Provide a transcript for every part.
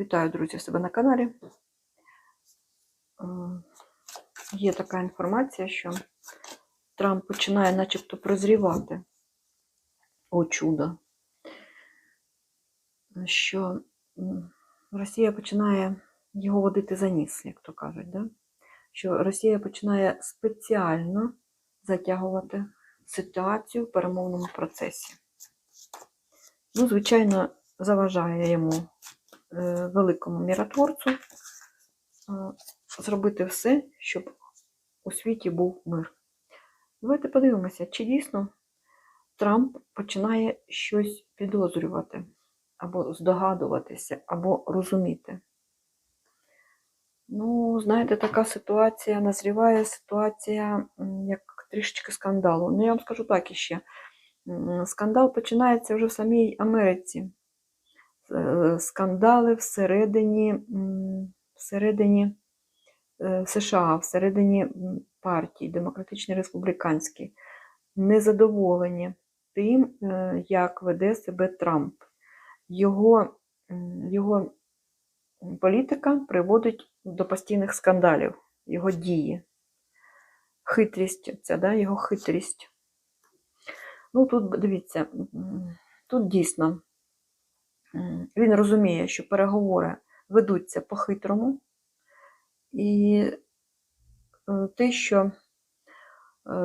Вітаю, друзі, себе на каналі. Е, Є така інформація, що Трамп починає начебто прозрівати. О, чудо. Що Росія починає його водити за ніс, як то кажуть. Да? Що Росія починає спеціально затягувати ситуацію в перемовному процесі. Ну, звичайно, заважає йому великому міротворцю е, зробити все, щоб у світі був мир. Давайте подивимося, чи дійсно Трамп починає щось підозрювати, або здогадуватися, або розуміти. Ну, знаєте, така ситуація назріває ситуація як трішечки скандалу. Ну, я вам скажу так іще. Скандал починається вже в самій Америці. Е, Скандали всередині, всередині е, США, всередині партії демократичні республіканські, незадоволені тим, е, як веде себе Трамп. Його, його політика приводить до постійних скандалів, його дії. Хитрість, ця, да, його хитрість. Ну, тут, дивіться, тут дійсно він розуміє, що переговори ведуться по-хитрому, і е, те, що, е,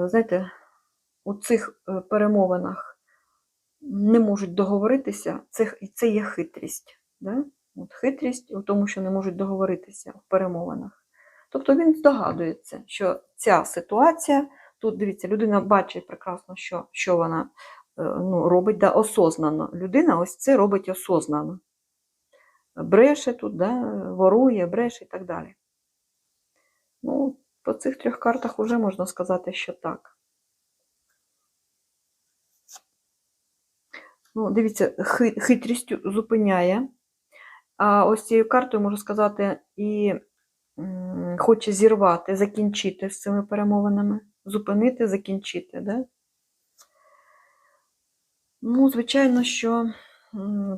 знаєте, у цих е, перемовинах не можуть договоритися, це, це є хитрість. Да? От хитрість у тому, що не можуть договоритися в перемовинах. Тобто він здогадується, що ця ситуація, тут дивіться, людина бачить прекрасно, що, що вона ну, робить да, осознано. Людина ось це робить осознано. Бреше тут, да, ворує, бреше і так далі. Ну, по цих трьох картах вже можна сказати, що так. Ну, дивіться, хитрістю зупиняє. А ось цією картою можу сказати, і хоче зірвати, закінчити з цими перемовинами. Зупинити, закінчити. Да? Ну, звичайно, що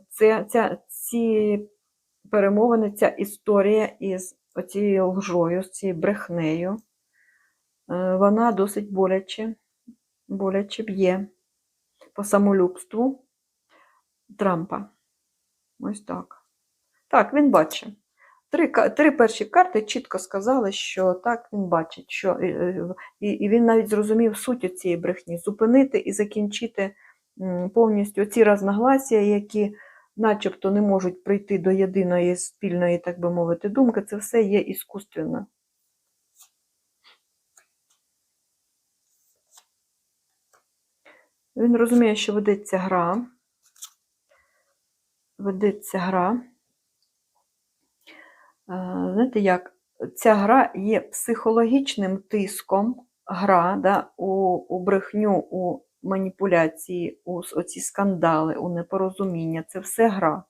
це, ця, ці перемовини, ця історія із оцією лжою, з цією брехнею, е, вона досить боляче, боляче б'є по самолюбству Трампа. Ось так. Так, він бачить. Три, три перші карти чітко сказали, що так він бачить, що е, е, і, і він навіть зрозумів суть цієї брехні зупинити і закінчити повністю ці розногласія, які начебто не можуть прийти до єдиної спільної, так би мовити, думки, це все є іскусственно. Він розуміє, що ведеться гра. Ведеться гра. Знаєте як? Ця гра є психологічним тиском, гра да, у, у брехню, у маніпуляції, у оці скандали, у непорозуміння. Це все гра.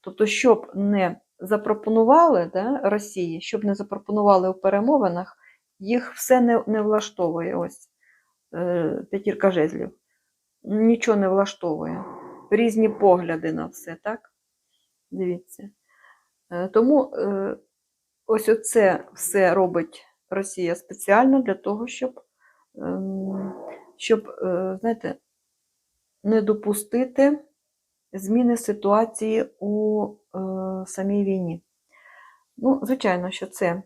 Тобто, щоб не запропонували да, Росії, щоб не запропонували у перемовинах, їх все не, не влаштовує. Ось е, п'ятірка жезлів. Нічого не влаштовує. Різні погляди на все, так? Дивіться. Е, Тому е, ось оце все робить Росія спеціально для того, щоб, ем, щоб е, знаєте, не допустити зміни ситуації у е, самій війні. Ну, звичайно, що це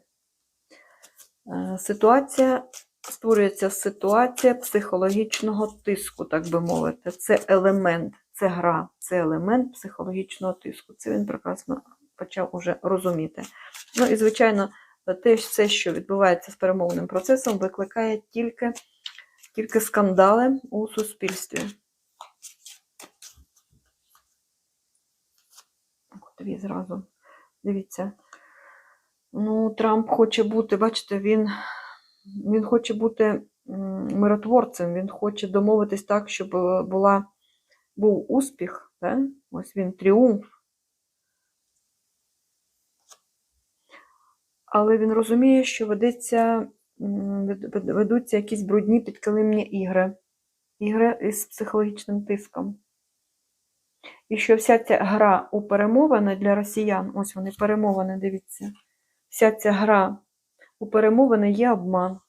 е, ситуація, створюється ситуація психологічного тиску, так би мовити. Це елемент, це гра, це елемент психологічного тиску. Це він прекрасно почав уже розуміти. Ну і, звичайно, те все, що відбувається з перемовним процесом, викликає тільки, тільки скандали у суспільстві. Дві зразу. Дивіться. Ну, Трамп хоче бути, бачите, він, він хоче бути миротворцем, він хоче домовитись так, щоб е, була, був успіх. Да? Ось він тріумф. Але він розуміє, що ведеться, ведуться якісь брудні підкилимні ігри. Ігри із психологічним тиском. І що вся ця гра у перемовини для росіян, ось вони перемовини, дивіться, вся ця гра у перемовини є обман.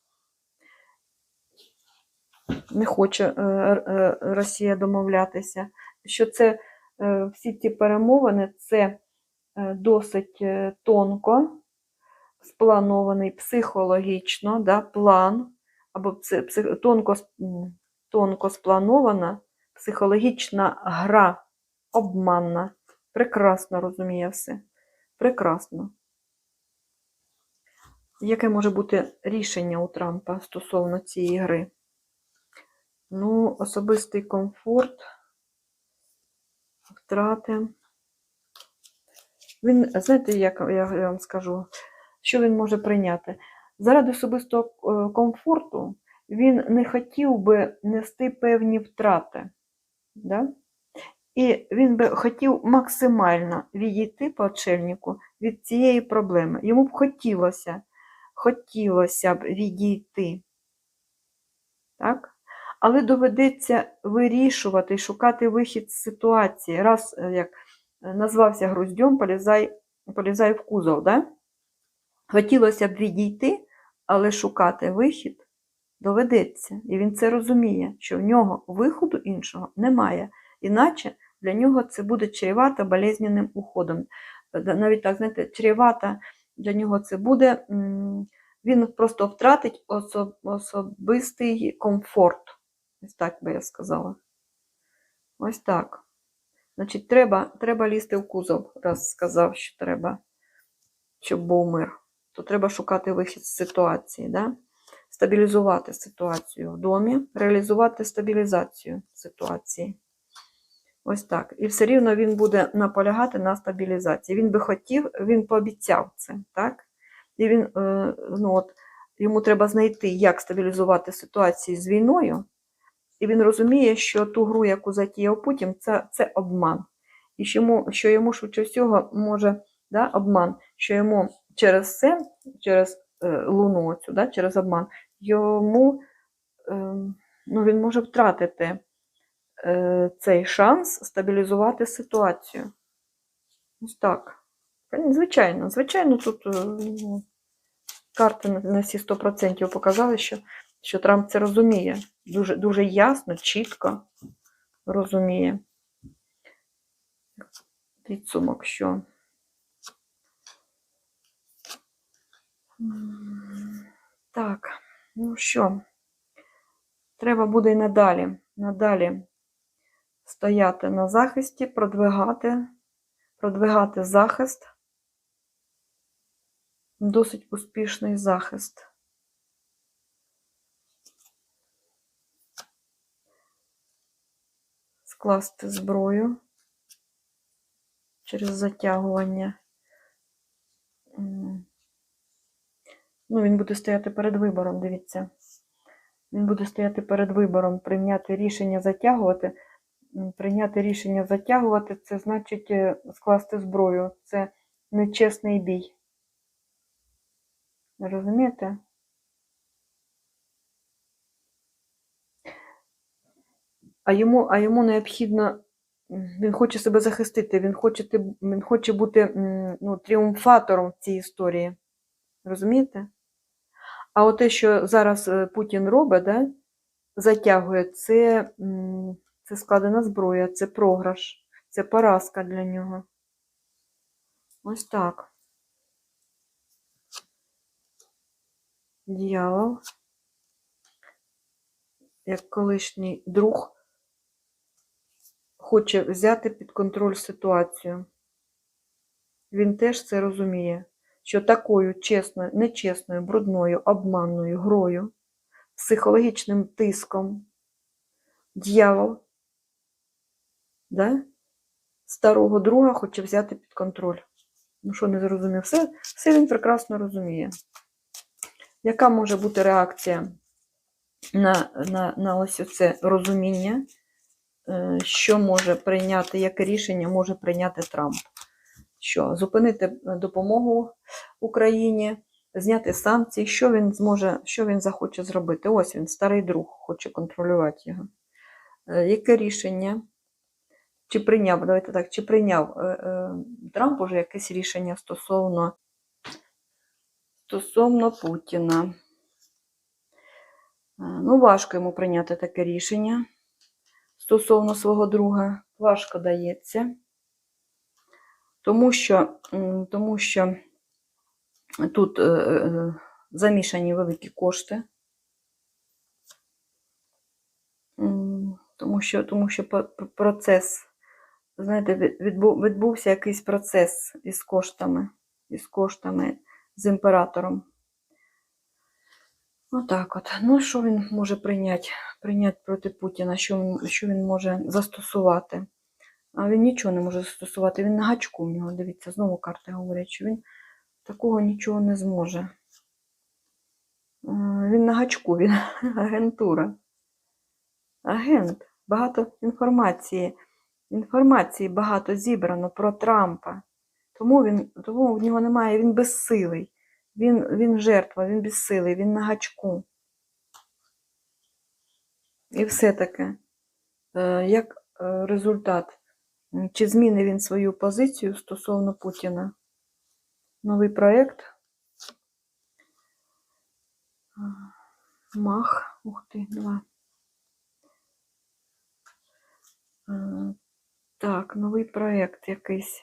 Не хоче е, е, Росія домовлятися. Що це е, всі ці перемовини це досить тонко спланований психологічно, да, план, або пси- псих- тонко, тонко спланована психологічна гра обманна. Прекрасно розуміє все. Прекрасно. Яке може бути рішення у Трампа стосовно цієї гри? Ну, особистий комфорт, втрати. Він, знаєте, як я вам скажу, що він може прийняти? Заради особистого е, комфорту він не хотів би нести певні втрати. Да? І він би хотів максимально відійти по очельнику від цієї проблеми. Йому б хотілося, хотілося б відійти. Так? Але доведеться вирішувати шукати вихід з ситуації. Раз, е, як е, назвався груздьом, полізай, полізай в кузов. Да? Хотілося б відійти, але шукати вихід доведеться. І він це розуміє, що в нього виходу іншого немає. Іначе для нього це буде чревато болезненним уходом. Е, Навіть так, знаєте, чревато для нього це буде, він просто втратить осо- особистий комфорт. Ось так би я сказала. Ось так. Значить, треба, треба лізти в кузов, раз сказав, що треба, щоб був мир. То треба шукати вихід з ситуації, да? стабілізувати ситуацію в домі, реалізувати стабілізацію ситуації. Ось так. І все рівно він буде наполягати на стабілізації. Він би хотів, він пообіцяв це, так? І він, е, ну от, йому треба знайти, як стабілізувати ситуацію з війною. І він розуміє, що ту гру, яку затіяв Путін, це, це обман. І що йому, що йому швидше всього може да, обман, що йому через це, через е, луну, оцю, да, через обман, йому е, ну, він може втратити е, цей шанс стабілізувати ситуацію. Ось так. Звичайно, звичайно, тут ну, карти на всі 100% показали, що, що Трамп це розуміє. Дуже, дуже ясно, чітко розуміє. Підсумок, що. Так, ну що, треба буде і надалі, надалі стояти на захисті, продвигати, продвигати захист. Досить успішний захист. Скласти зброю через затягування. Ну, він буде стояти перед вибором, дивіться. Він буде стояти перед вибором, прийняти рішення затягувати. Прийняти рішення затягувати це значить е, скласти зброю. Це нечесний бій. Розумієте? А йому, а йому необхідно, він хоче себе захистити, він хоче, він хоче бути ну, тріумфатором в цій історії. Розумієте? А от те, що зараз е, Путін робить, да, затягує, це, це складена зброя, це програш, це поразка для нього. Ось так. Дьявол, як колишній друг, хоче взяти під контроль ситуацію. Він теж це розуміє, що такою чесною, нечесною, брудною, обманною грою, психологічним тиском дьявол да, старого друга хоче взяти під контроль. Ну що не зрозумів? Все, все він прекрасно розуміє. Яка може бути реакція на, на, на ось це розуміння, е, що може прийняти, яке рішення може прийняти Трамп? Що зупинити допомогу Україні, зняти санкції, що він зможе, що він захоче зробити? Ось він, старий друг, хоче контролювати його. Е, Яке рішення? чи прийняв, давайте так, чи прийняв е, е, Трамп уже якесь рішення стосовно, стосовно Путіна. Е, Ну, важко йому прийняти таке рішення стосовно свого друга. Важко дається. Тому що, тому що тут е, е, замішані великі кошти. Тому що, тому що процес, знаєте, відбувся якийсь процес із коштами, із коштами, з імператором. Отак от. Ну, що він може прийняти, прийняти проти Путіна, що що він може застосувати? А він нічого не може застосувати. Він на гачку в нього, дивіться, знову карти говорять, що він такого нічого не зможе. Він на гачку, він агентура. Агент. Багато інформації. Інформації багато зібрано про Трампа. Тому, він, тому в нього немає, він безсилий. Він, він жертва, він безсилий, він на гачку. І все таке. Е, Як е, результат, чи змінить він свою позицію стосовно Путіна? Новий проєкт. Мах. Ух ти, два. Е, Так, новий проєкт якийсь.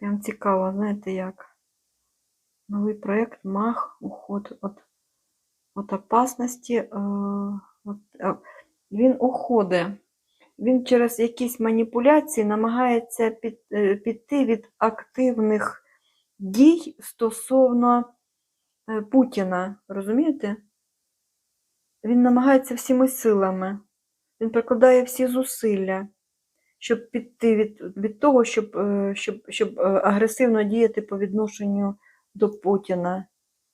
Прям цікаво, знаєте як? Новий проєкт Мах, уход от, от опасності. Е, е, він уходить. Він через якісь маніпуляції намагається е, піти від активних дій стосовно Путіна. Розумієте? Він намагається всіми силами. Він прикладає всі зусилля, щоб піти від, від того, щоб, щоб, щоб агресивно діяти по відношенню до Путіна.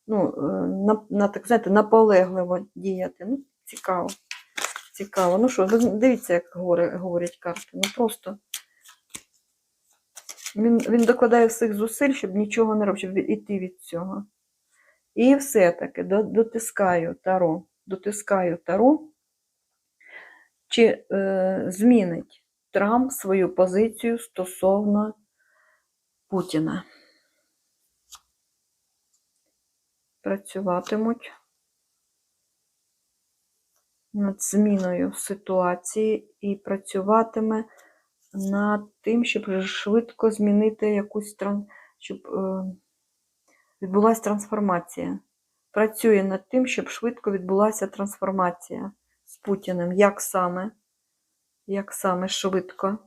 Ну, е, на, на, так знаєте, наполегливо діяти. Ну, цікаво. Цікаво. Ну що, дивіться, як говорять, карти. Ну просто він, він докладає всіх зусиль, щоб нічого не робити, щоб іти від цього. І все-таки до- дотискаю таро. Дотискаю таро. Чи е, змінить Трамп свою позицію стосовно Путіна? Працюватимуть над зміною ситуації і працюватиме над тим, щоб швидко змінити якусь щоб е, відбулася трансформація. Працює над тим, щоб швидко відбулася трансформація з Путіним. Як саме? Як саме швидко?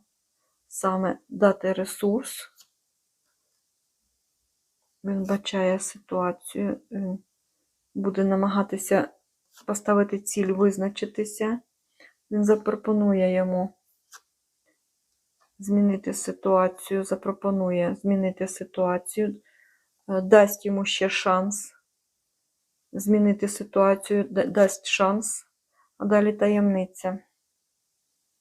Саме дати ресурс. Він бачає ситуацію, він буде намагатися поставити ціль, визначитися. Він запропонує йому змінити ситуацію, запропонує змінити ситуацію, е, дасть йому ще шанс змінити ситуацію, дасть шанс, а далі таємниця.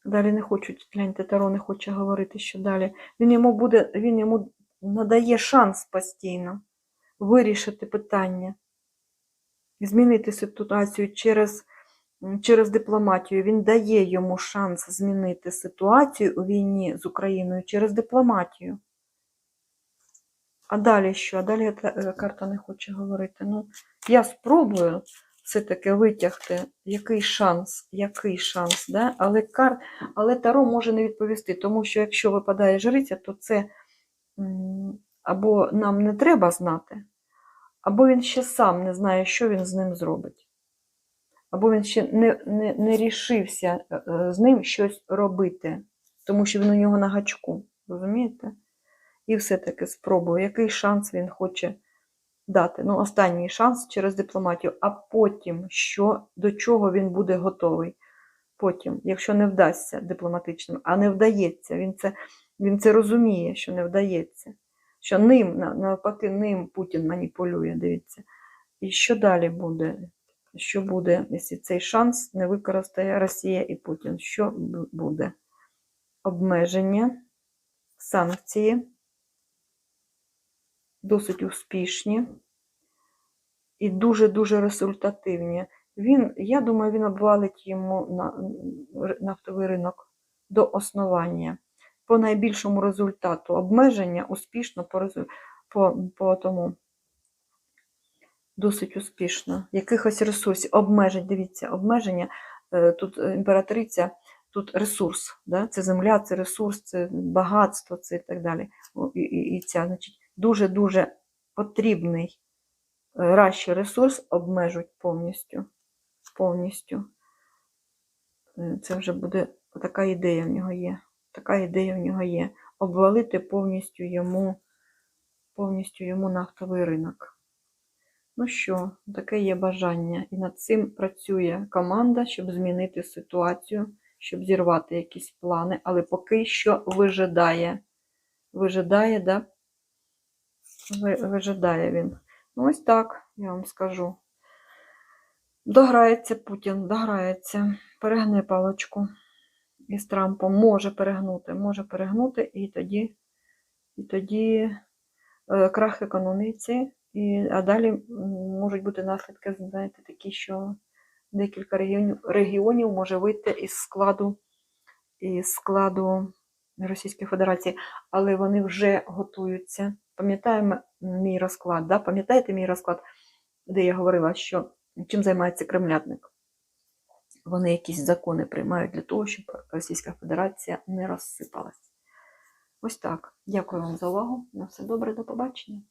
Далі не хочуть, гляньте, Таро не хоче говорити, що далі. Він йому буде, він йому надає шанс постійно вирішити питання, змінити ситуацію через, через дипломатію. Він дає йому шанс змінити ситуацію у війні з Україною через дипломатію. А далі що? А далі е, карта не хоче говорити. Ну, я спробую все-таки витягти, який шанс, який шанс, да? але, кар... але Таро може не відповісти, тому що якщо випадає жриця, то це або нам не треба знати, або він ще сам не знає, що він з ним зробить. Або він ще не, не, не рішився е, е, з ним щось робити, тому що він у нього на гачку. Розумієте? І все-таки спробую, який шанс він хоче дати. Ну, останній шанс через дипломатію, а потім, що, до чого він буде готовий. Потім, якщо не вдасться дипломатичним, а не вдається, він це, він це розуміє, що не вдається. Що ним, навпаки, ним Путін маніпулює, дивіться. І що далі буде? Що буде, якщо цей шанс не використає Росія і Путін? Що буде? Обмеження, санкції, досить успішні і дуже-дуже результативні. Він, я думаю, він обвалить йому на, нафтовий ринок до основання. По найбільшому результату обмеження успішно по, по, по тому досить успішно. Якихось ресурсів обмежень, дивіться, обмеження. е, Тут е, імператриця, тут ресурс, да? це земля, це ресурс, це багатство, це і так далі. І, і, і ця, значить, дуже-дуже потрібний е, ращий ресурс обмежуть повністю. повністю. Це вже буде така ідея в нього є. Така ідея в нього є. Обвалити повністю йому, повністю йому нафтовий ринок. Ну що, таке є бажання. І над цим працює команда, щоб змінити ситуацію, щоб зірвати якісь плани, але поки що вижидає. Вижидає, да? Вижидає він. Ну, ось так, я вам скажу. Дограється Путін, дограється. Перегне паличку із Трампом. Може перегнути, може перегнути, і тоді, і тоді е, крах економіці. І, а далі можуть бути наслідки, знаєте, такі, що декілька регіонів, регіонів може вийти із складу, із складу Російської Федерації, але вони вже готуються. Пам'ятаємо мій розклад? Да? Пам'ятаєте мій розклад, де я говорила, що чим займається кремлятник? Вони якісь закони приймають для того, щоб Російська Федерація не розсипалась. Ось так. Дякую вам за увагу. На все добре, до побачення.